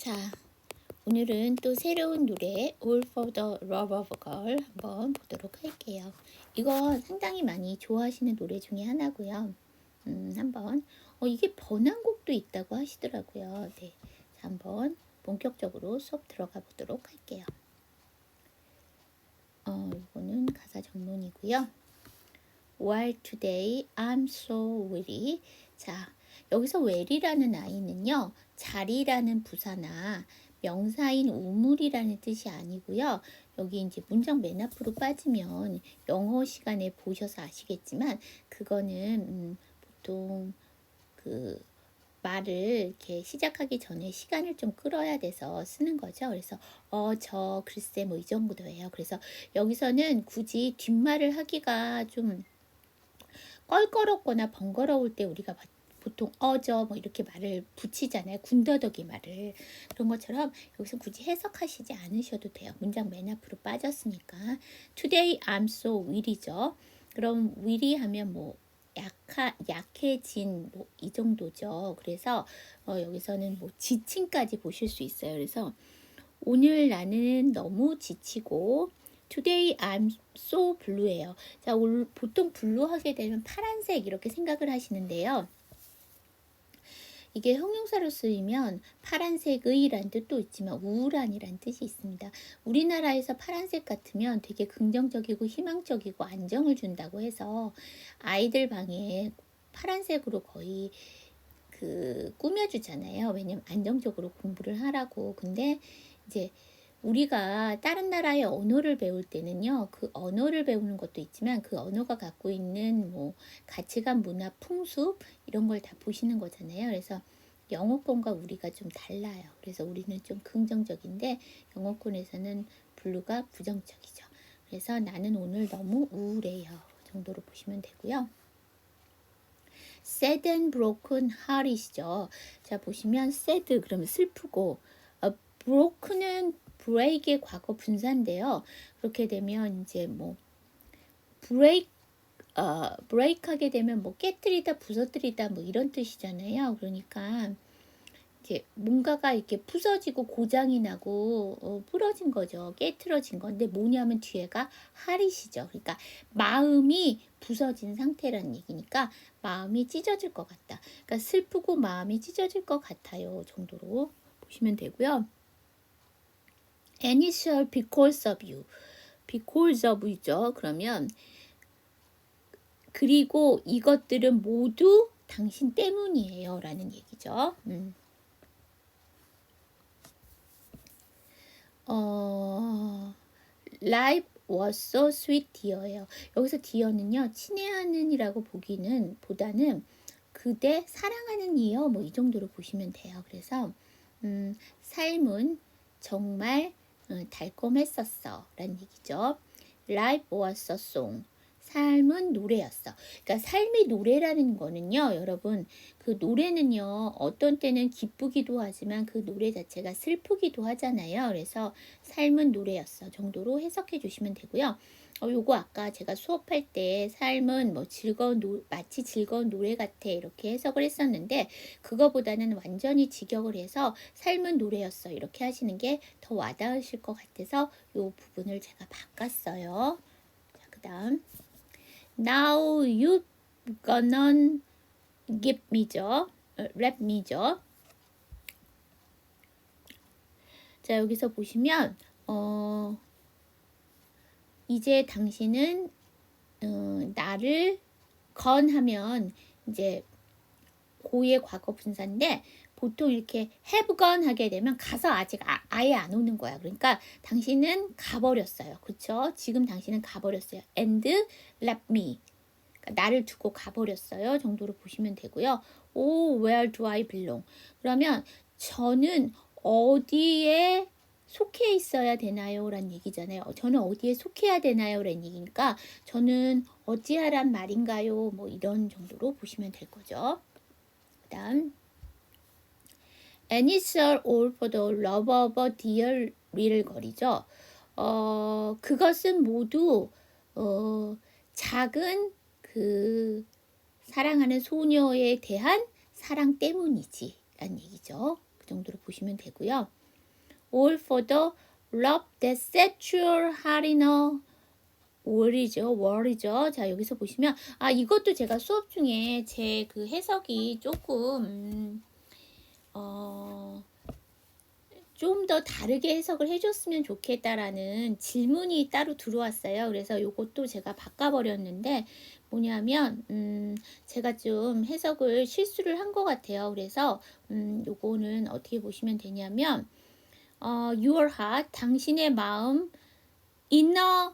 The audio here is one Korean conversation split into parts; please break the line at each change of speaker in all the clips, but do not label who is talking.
자, 오늘은 또 새로운 노래 All for the Love of Girl 한번 보도록 할게요. 이거 상당히 많이 좋아하시는 노래 중에 하나고요. 음, 한번 어, 이게 번안곡도 있다고 하시더라고요. 네, 자, 한번 본격적으로 수업 들어가 보도록 할게요. 어, 이거는 가사 정론이고요. While today I'm so weary. 자, 여기서 well이라는 아이는요, 자리라는 부사나 명사인 우물이라는 뜻이 아니고요. 여기 이제 문장 맨 앞으로 빠지면 영어 시간에 보셔서 아시겠지만 그거는 음, 보통 그 말을 이렇게 시작하기 전에 시간을 좀 끌어야 돼서 쓰는 거죠. 그래서 어 저 글쎄 뭐 이 정도예요. 그래서 여기서는 굳이 뒷말을 하기가 좀 껄끄럽거나 번거로울 때 우리가 보통 어저 뭐 이렇게 말을 붙이잖아요. 군더더기 말을. 그런 것처럼 여기서 굳이 해석하시지 않으셔도 돼요. 문장 맨 앞으로 빠졌으니까. Today I'm so weary죠. 그럼 weary 하면 뭐 약하, 약해진 뭐 이 정도죠. 그래서 어, 여기서는 뭐 지침까지 보실 수 있어요. 그래서 오늘 나는 너무 지치고 Today I'm so blue예요. 자, 올, 보통 블루 하게 되면 파란색 이렇게 생각을 하시는데요. 이게 형용사로 쓰이면 파란색의란 뜻도 있지만 우울한이란 뜻이 있습니다. 우리나라에서 파란색 같으면 되게 긍정적이고 희망적이고 안정을 준다고 해서 아이들 방에 파란색으로 거의 그 꾸며주잖아요. 왜냐면 안정적으로 공부를 하라고. 근데 이제 우리가 다른 나라의 언어를 배울 때는요, 그 언어를 배우는 것도 있지만 그 언어가 갖고 있는 뭐 가치관, 문화, 풍습 이런 걸 다 보시는 거잖아요. 그래서 영어권과 우리가 좀 달라요. 그래서 우리는 좀 긍정적인데 영어권에서는 블루가 부정적이죠. 그래서 나는 오늘 너무 우울해요. 정도로 보시면 되고요. sad and broken heart이시죠. 자, 보시면 sad 그러면 슬프고 어, broken은 break의 과거 분사인데요. 그렇게 되면 이제 뭐 break 어, break 하게 되면 뭐 깨뜨리다, 부서뜨리다 뭐 이런 뜻이잖아요. 그러니까 이제 뭔가가 이렇게 부서지고 고장이 나고 어, 부러진 거죠. 깨트러진 건데 뭐냐면 뒤에가 하리시죠. 그러니까 마음이 부서진 상태라는 얘기니까 마음이 찢어질 것 같다. 그러니까 슬프고 마음이 찢어질 것 같아요. 정도로 보시면 되고요. Initial because of you. because of you죠. 그러면 그리고 이것들은 모두 당신 때문이에요. 라는 얘기죠. 음. 어, life was so sweet dear예요. 여기서 dear는요, 친애하는 이라고 보기는 보다는 그대 사랑하는 이요. 뭐 이 정도로 보시면 돼요. 그래서, 음, 삶은 정말 어, 달콤했었어. 라는 얘기죠. Life was a song. 삶은 노래였어. 그러니까 삶이 노래라는 거는요, 여러분, 그 노래는요, 어떤 때는 기쁘기도 하지만 그 노래 자체가 슬프기도 하잖아요. 그래서 삶은 노래였어 정도로 해석해 주시면 되고요. 어, 요거 아까 제가 수업할 때 삶은 뭐 즐거운 노, 마치 즐거운 노래 같아 이렇게 해석을 했었는데 그거보다는 완전히 직역을 해서 삶은 노래였어 이렇게 하시는 게 더 와닿으실 것 같아서 요 부분을 제가 바꿨어요. 자, 그다음 Now you gonna give me죠. rap me죠. 자, 여기서 보시면 어 이제 당신은 어, 나를 건하면 이제 고의 과거 분사인데 보통 이렇게 gone 하게 되면 가서 아직 아, 예 안 오는 거야. 그러니까 당신은 가버렸어요. 그쵸? 지금 당신은 가버렸어요. and left me. 그러니까 나를 두고 가버렸어요. 정도로 보시면 되고요. Oh, where do I belong? 그러면 저는 어디에 속해 있어야 되나요? 란 얘기잖아요. 저는 어디에 속해야 되나요? 란 얘기니까 저는 어찌하란 말인가요? 뭐 이런 정도로 보시면 될 거죠. 그 다음 it's all for the love of a dear little girl이죠. 어, 그것은 모두 어, 작은 그 사랑하는 소녀에 대한 사랑 때문이지 라는 얘기죠. 그 정도로 보시면 되고요. All for the love that set your heart in a 월이죠, 월이죠. 자, 여기서 보시면, 아, 이것도 제가 수업 중에 제 그 해석이 조금, 음, 어, 좀더 다르게 해석을 해줬으면 좋겠다라는 질문이 따로 들어왔어요. 그래서 이것도 제가 바꿔버렸는데, 뭐냐면, 음, 제가 좀 해석을 실수를 한 것 같아요. 그래서, 음, 요거는 어떻게 보시면 되냐면, 어, your heart, 당신의 마음, inner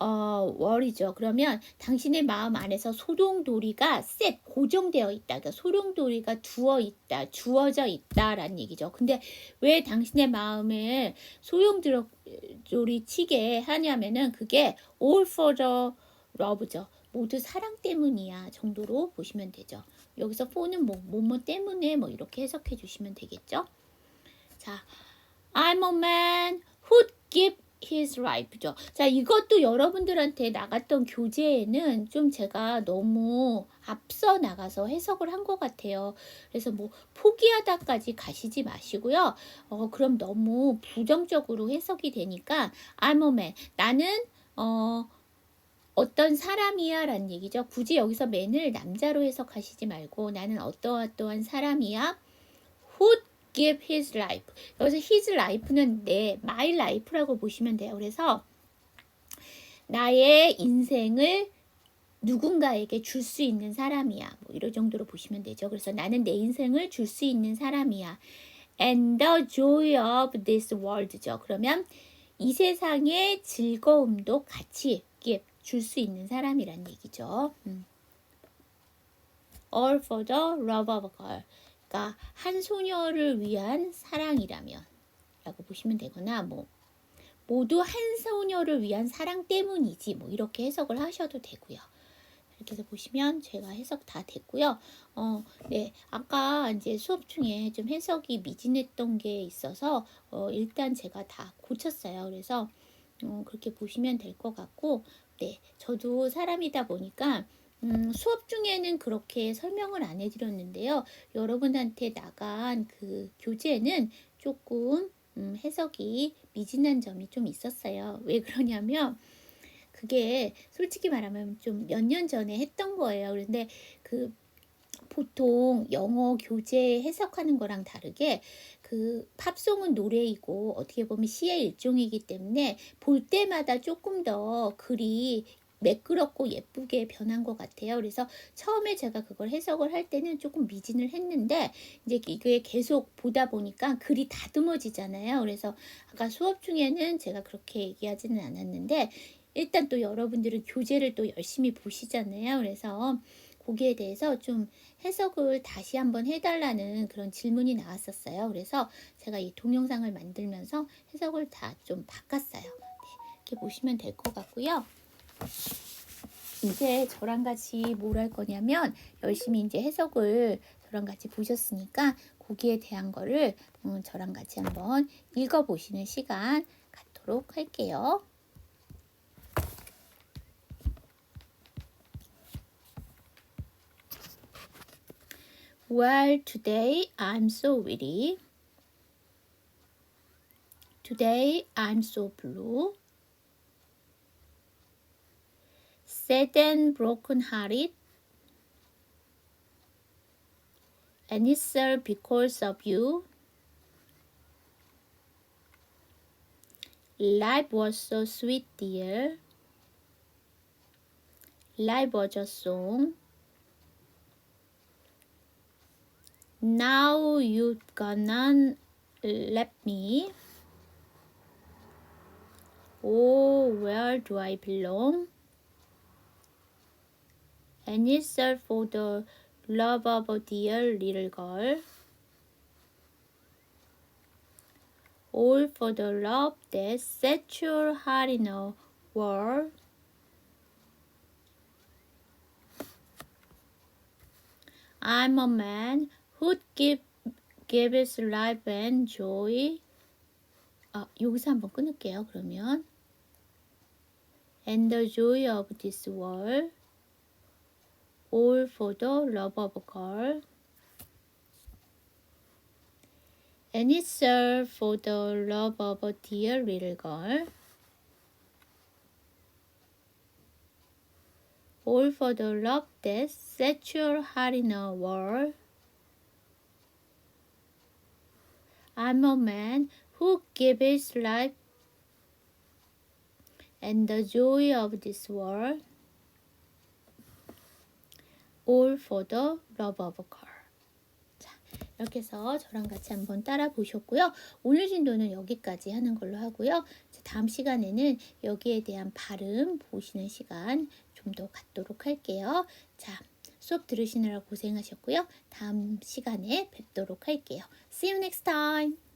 어, 월이죠. 그러면 당신의 마음 안에서 소룡돌이가 셋 고정되어 있다. 그러니까 소룡돌이가 두어 있다. 주어져 있다라는 얘기죠. 근데 왜 당신의 마음을 소룡돌이 치게 하냐면은 그게 all for the love죠. 모두 사랑 때문이야 정도로 보시면 되죠. 여기서 for는 뭐, 뭐뭐 때문에 뭐 이렇게 해석해 주시면 되겠죠. 자, I'm a man who give his life죠. 자, 이것도 여러분들한테 나갔던 교재에는 좀 제가 너무 앞서 나가서 해석을 한 것 같아요. 그래서 뭐 포기하다까지 가시지 마시고요. 어, 그럼 너무 부정적으로 해석이 되니까 I'm a man. 나는 어 어떤 사람이야 라는 얘기죠. 굳이 여기서 man을 남자로 해석하시지 말고 나는 어떠어떠한 사람이야. who give his life. 여기서 his life는 내 my life라고 보시면 돼요. 그래서 나의 인생을 누군가에게 줄 수 있는 사람이야. 뭐 이런 정도로 보시면 되죠. 그래서 나는 내 인생을 줄 수 있는 사람이야. And the joy of this world죠. 그러면 이 세상의 즐거움도 같이 줄 수 있는 사람이란 얘기죠. 음. All for the love of God. 그러니까 한 소녀를 위한 사랑이라면 라고 보시면 되거나 뭐 모두 한 소녀를 위한 사랑 때문이지 뭐 이렇게 해석을 하셔도 되고요. 이렇게 해서 보시면 제가 해석 다 됐고요. 어, 네. 아까 이제 수업 중에 좀 해석이 미진했던 게 있어서 어, 일단 제가 다 고쳤어요. 그래서 어, 그렇게 보시면 될 것 같고 네. 저도 사람이다 보니까 음, 수업 중에는 그렇게 설명을 안 해드렸는데요. 여러분한테 나간 그 교재는 조금 음, 해석이 미진한 점이 좀 있었어요. 왜 그러냐면 그게 솔직히 말하면 좀 몇 년 전에 했던 거예요. 그런데 그 보통 영어 교재 해석하는 거랑 다르게 그 팝송은 노래이고 어떻게 보면 시의 일종이기 때문에 볼 때마다 조금 더 글이 매끄럽고 예쁘게 변한 것 같아요. 그래서 처음에 제가 그걸 해석을 할 때는 조금 미진을 했는데 이제 이게 계속 보다 보니까 글이 다듬어지잖아요. 그래서 아까 수업 중에는 제가 그렇게 얘기하지는 않았는데 일단 또 여러분들은 교재를 또 열심히 보시잖아요. 그래서 거기에 대해서 좀 해석을 다시 한번 해달라는 그런 질문이 나왔었어요. 그래서 제가 이 동영상을 만들면서 해석을 다 좀 바꿨어요. 네, 이렇게 보시면 될 것 같고요. 이제 저랑 같이 뭘 할 거냐면 열심히 이제 해석을 저랑 같이 보셨으니까 거기에 대한 거를 음, 저랑 같이 한번 읽어보시는 시간 갖도록 할게요. Well, today I'm so weary. Today I'm so blue. Sad and broken hearted. And it's all because of you. Life was so sweet, dear. Life was a song. Now you gonna let me. Oh, where do I belong? And it's all for the love of a dear little girl. All for the love that sets your heart in a whirl. I'm a man who'd give, give his life and joy. 아, 여기서 한번 끊을게요, 그러면. And the joy of this world. All for the love of girl. And it's all for the love of a dear little girl. All for the love that sets your heart in a whirl. I'm a man who gives life and the joy of this world. All for the love of girl. 자, 이렇게 해서 저랑 같이 한번 따라 보셨고요. 오늘 진도는 여기까지 하는 걸로 하고요. 자, 다음 시간에는 여기에 대한 발음 보시는 시간 좀 더 갖도록 할게요. 자, 수업 들으시느라 고생하셨고요. 다음 시간에 뵙도록 할게요. See you next time.